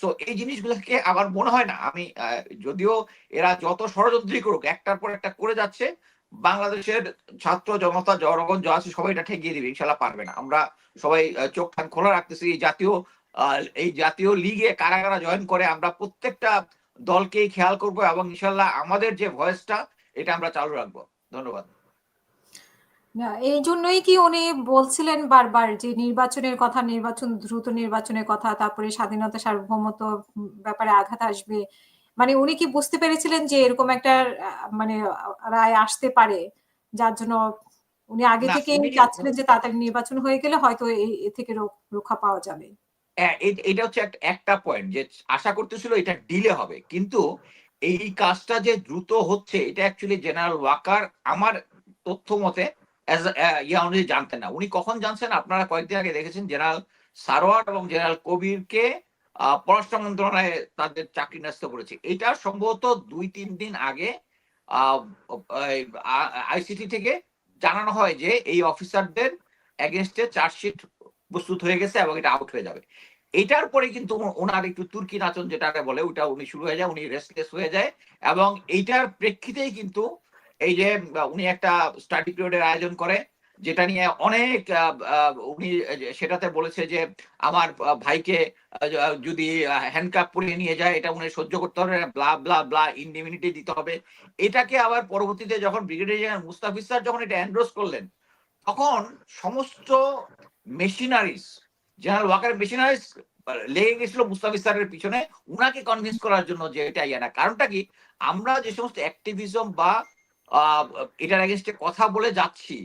So এই জিনিসগুলোকে আমার মনে হয় না, আমি যদিও এরা যত ষড়যন্ত্রই করুক, একটার পর একটা করে যাচ্ছে, বাংলাদেশের ছাত্র জনতা, জনগণ যা আছে সবাই এটা ঠেকিয়ে দিবে, ইনশাল্লাহ পারবে না। আমরা সবাই চোখ কান খোলা রাখতেছি, এই জাতীয় এই জাতীয় লিগে কারা কারা জয়েন করে, আমরা প্রত্যেকটা দলকেই খেয়াল করব এবং ইনশাল্লাহ আমাদের যে ভয়েসটা, এটা আমরা চালু রাখব। ধন্যবাদ। না এই জন্যই কি উনি বলছিলেন বারবার যে নির্বাচনের কথা নির্বাচন দ্রুত নির্বাচনের কথা তারপরে স্বাধীনতা সার্বভৌমত্ব ব্যাপারে আঘাত আসবে। মানে উনি কি বুঝতে পেরেছিলেন যে এরকম একটা মানে রায় আসতে পারে? যার জন্য উনি আগে থেকে চাচ্ছিলেন যে তাড়াতাড়ি নির্বাচন হয়ে গেলে হয়তো এই এ থেকে রক্ষা পাওয়া যাবে। এটা হচ্ছে একটা- পয়েন্ট যে আশা করতেছিল এটা ডিলে হবে। কিন্তু এই কাজটা যে দ্রুত হচ্ছে এটা অ্যাকচুয়ালি জেনারেল ওয়াকার আমার তথ্য মতে অনুযায়ী জানতেন না। উনি কখন জানছেন? আপনারা কয়েকদিন আগে দেখেছেন জেনারেল সারোয়ার এবং জেনারেল কবিরকে পররাষ্ট্র মন্ত্রণালয়ে তাদের চাকরি ন্যস্ত করেছে। এটা সম্ভবত দুই, তিন দিন আগে আইসিটি থেকে জানানো হয় যে এই অফিসারদের এগেনস্টে চার্জশিট প্রস্তুত হয়ে গেছে এবং এটা আউট হয়ে যাবে। এটার পরে কিন্তু ওনার একটু তুর্কি নাচন যেটাকে বলে ওটা উনি শুরু হয়ে যায়, উনি রেস্টলেস হয়ে যায় এবং এইটার প্রেক্ষিতেই কিন্তু এই যে উনি একটা স্টাডি পিরিয়ডের আয়োজন করে, যেটা নিয়ে অনেক উনি সেটাতে বলেছে যে, আমার ভাইকে যদি হ্যান্ডকাপ পরিয়ে নিয়ে যায়, এটা উনি সহ্য করতে হবে ব্লা ব্লা ব্লা ইন্ডিমিনিটি দিতে হবে। এটাকে আবার পরবর্তীতে যখন ব্রিগেডিয়ার জেনারেল মুস্তাফিজ স্যার যখন এটা এন্ডোর্স করলেন, তখন সমস্ত মেশিনারিজ জেনারেল ওয়াকার মেশিনারিজ লেগে গেছিল মুস্তাফিজ স্যারের পিছনে, উনাকে কনভিন্স করার জন্য যে এটা ইয়ে না। কারণটা কি? আমরা যে সমস্ত অ্যাক্টিভিজম বা এটার এগেনস্টে কথা বলে যাচ্ছি।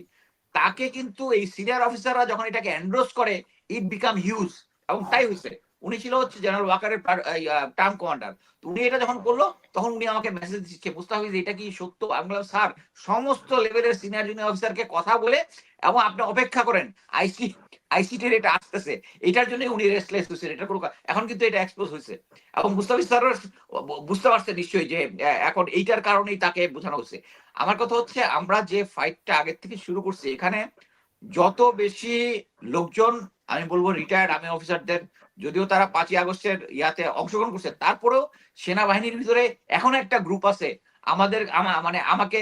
তাকে কিন্তু এই সিনিয়র অফিসাররা যখন এটাকে এন্ডোর্স করে ইট বিকাম হিউজ এবং তাই হয়েছে। উনি ছিল হচ্ছে জেনারেল ওয়াকারের টার্ম কমান্ডার উনি এটা যখন করল, তখন উনি আমাকে মেসেজ দিচ্ছে মুস্তাফিজ, এটা কি সত্য? আমি বললাম, স্যার, সমস্ত লেভেলের সিনিয়র জুনিয়র অফিসারকে কথা বলে এবং আপনি অপেক্ষা করেন। আইসি আইসিটির এটা আসতেছে। এটার জন্য উনি রেস্টলেস হয়েছেন এটা কোনো এখন কিন্তু এটা এক্সপোজ হয়েছে। এবং মুস্তাফিজ স্যার বুঝতে পারছে নিশ্চয়ই যে এখন এইটার কারণেই তাকে বোঝানো হচ্ছে আমার কথা হচ্ছে, আমরা যে ফাইটটা আগের থেকে শুরু করছি, এখানে যত বেশি লোকজন আমি বলব রিটায়ার্ড আর্মি অফিসারদের যদিও তারা পাঁচই আগস্টের ইয়াতে অংশগ্রহণ করছে, তারপরেও সেনাবাহিনীর ভিতরে এখন একটা গ্রুপ আছে। আমাদের মানে আমাকে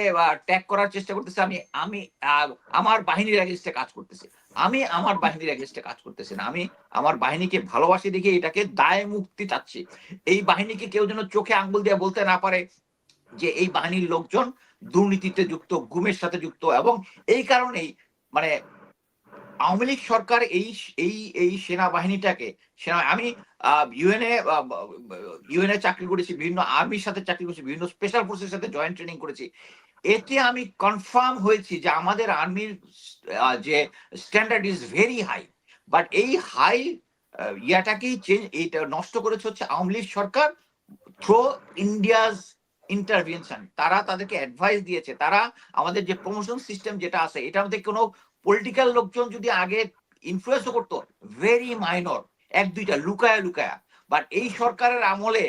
ট্যাগ করার চেষ্টা করতেছে, আমি আমি আমার বাহিনীর এগেনস্টে কাজ করতেছি। আমি আমার বাহিনীর এগেনস্টে কাজ করতেছি না। আমি আমার বাহিনীকে ভালোবাসি দেখে এটাকে দায় মুক্তি চাচ্ছি। এই বাহিনীকে কেউ যেন চোখে আঙ্গুল দিয়ে বলতে না পারে যে এই বাহিনীর লোকজন দুর্নীতিতে যুক্ত, গুমের সাথে যুক্ত এবং এই কারণেই মানে আওয়ামী লীগ সরকার এই এই এই সেনাবাহিনীটাকে, সেনা, আমি ইউএনএ ইউএনএ চাকরি করেছি, বিভিন্ন আর্মির সাথে চাকরি করেছি, বিভিন্ন স্পেশাল ফোর্সের সাথে জয়েন্ট ট্রেনিং করেছি। এতে আমি কনফার্ম হয়েছি যে আমাদের আর্মির যে standard is very high but এই হাই ইয়াটাকেই চেঞ্জ এইটা নষ্ট করেছে হচ্ছে আওয়ামী লীগ সরকার। থ্রো ইন্ডিয়াজ ইন্টারভেনশন তারা তাদেরকে অ্যাডভাইস দিয়েছে। তারা আমাদের যে প্রমোশন সিস্টেম যেটা আছে, এটার মধ্যে কোনো পলিটিক্যাল লোকজন যদি আগে ইনফ্লুয়েন্স করতো ভেরি মাইনর এক দুইটা লুকায়া লুকায়া। বাট এই সরকারের আমলে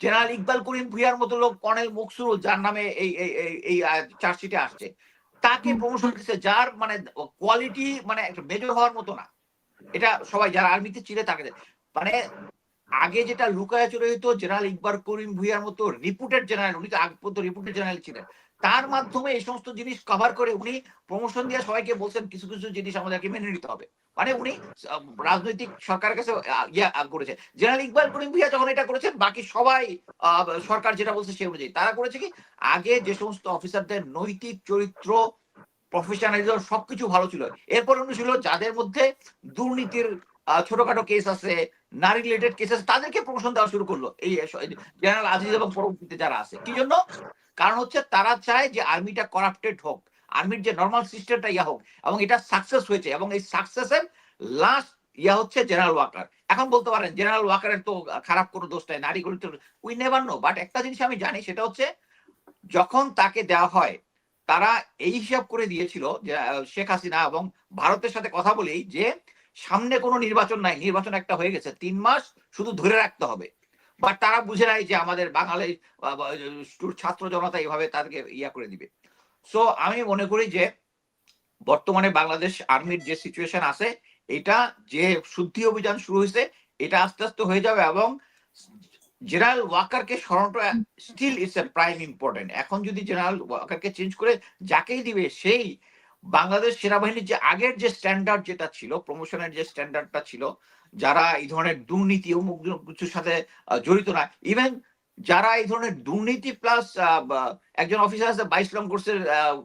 জেনারেল ইকবাল করিম ভুইয়ার মতো লোক কর্নেল মকসুরুল যার নামে এই এই- এই এই চার্জশিটে আসছে তাকে প্রমোশন দিচ্ছে যার মানে কোয়ালিটি মানে একটা মেজর হওয়ার মতো না। এটা সবাই যারা আর্মিতে ছিল তাকে মানে আগে যেটা লুকায়া চলে হইতো, জেনারেল ইকবাল করিম ভুইয়ার মতো রিপুটেড জেনারেল উনি তো আগে পর্যন্ত রিপুটেড জেনারেল ছিলেন। তার মাধ্যমে এই সমস্ত জিনিস কভার করে উনি প্রমোশন দিয়ে সবাইকে বলছেন কিছু কিছু জিনিস আমাদেরকে মেনে নিতে হবে। মানে উনি রাজনৈতিক সরকারের কাছে ইয়া করেছে। জেনারেল ইকবাল করিম ভুইয়া যখন এটা করেছেন, বাকি সবাই সরকার যেটা বলছে সেই অনুযায়ী। তারা করেছে কি, আগে যে সমস্ত অফিসারদের নৈতিক চরিত্র প্রফেশনালিজম সবকিছু ভালো ছিল। এরপর উনি ছিল যাদের মধ্যে দুর্নীতির ছোটখাটো কেস আছে, নারী রিলেটেড কেস আছে, তাদেরকে প্রমোশন দেওয়া শুরু করল। এই জেনারেল আজিজ এবং পরবর্তীতে যারা আছে। কি জন্য? কারণ হচ্ছে তারা চায় যে আর্মিটা করাপ্টেড হোক আর্মির যে নর্মাল সিস্টেমটা ইয়া হোক, এবং এটা সাকসেস হয়েছে, এবং এই সাকসেসের লাস্ট ইয়া হচ্ছে জেনারেল ওয়াকার এখন বলতে পারেন জেনারেল ওয়াকারের তো খারাপ কোনো দোষ নাই নারী গরিত উই নেভার নো বাট একটা জিনিস আমি জানি, সেটা হচ্ছে যখন তাকে দেওয়া হয়, তারা এই হিসাব করে দিয়েছিল যে শেখ হাসিনা এবং ভারতের সাথে কথা বলেই যে সামনে কোনো নির্বাচন নাই নির্বাচন একটা হয়ে গেছে তিন মাস শুধু ধরে রাখতে হবে। বাট তারা বুঝে নাই যে আমাদের বাঙালি বা, ছাত্র জনতা এইভাবে তাদেরকে ইয়া করে দিবে। সো আমি মনে করি যে বর্তমানে বাংলাদেশ আর্মির যে সিচুয়েশন আছে এটা যে শুদ্ধি অভিযান শুরু হয়েছে এটা আস্তে আস্তে হয়ে যাবে এবং জেনারেল ওয়াকারকে সরানোটা still it's a prime important এখন যদি জেনারেল ওয়াকারকে চেঞ্জ করে যাকেই দিবে সেই বাংলাদেশ সেনাবাহিনীর যে আগের যে স্ট্যান্ডার্ড যেটা ছিল প্রমোশনের যে স্ট্যান্ডার্ডটা ছিল, যারা এই ধরনের দুর্নীতি অমুক কিছুর সাথে জড়িত না ইভেন যারা এই ধরনের দুর্নীতি প্লাস একজন অফিসার আছে, বাইশ লং কোর্সের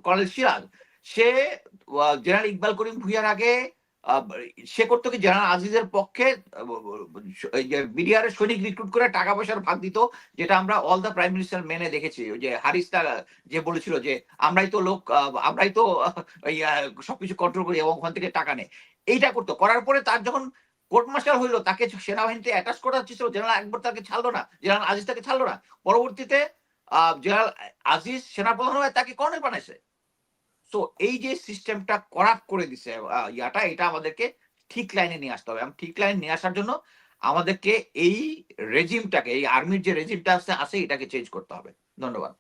কলেজ সিরাজ, সে জেনারেল ইকবাল করিম ভুইয়ার আগে সে করতো কি জেনারেল আজিজের পক্ষে বিডিআর সৈনিক রিক্রুট করে টাকা পয়সার ভাগ দিত যেটা আমরা অল দ্য প্রাইম মিনিস্টার মেনে দেখেছি। ওই যে হারিস্তা যে বলেছিল যে আমরাই তো লোক আমরাই তো সবকিছু কন্ট্রোল করি এবং ওখান থেকে টাকা নেই এইটা করতো। করার পরে তার যখন কোর্ট মার্শাল হইল তাকে সেনাবাহিনীতে অ্যাটাচ করা হচ্ছিল জেনারেল একবার তাকে ছাড়লো না জেনারেল আজিজ তাকে ছাড়লো না। পরবর্তীতে আহ, জেনারেল আজিজ সেনাপ্রধান হয়ে তাকে কর্নেল বানাইছে। সো এই যে সিস্টেমটা করাপ করে দিছে ইয়াটা, এটা আমাদেরকে ঠিক লাইনে নিয়ে আসতে হবে। এবং ঠিক লাইনে নিয়ে আসার জন্য আমাদেরকে এই রেজিমটাকে এই আর্মির যে রেজিমটা আছে এটাকে চেঞ্জ করতে হবে। ধন্যবাদ।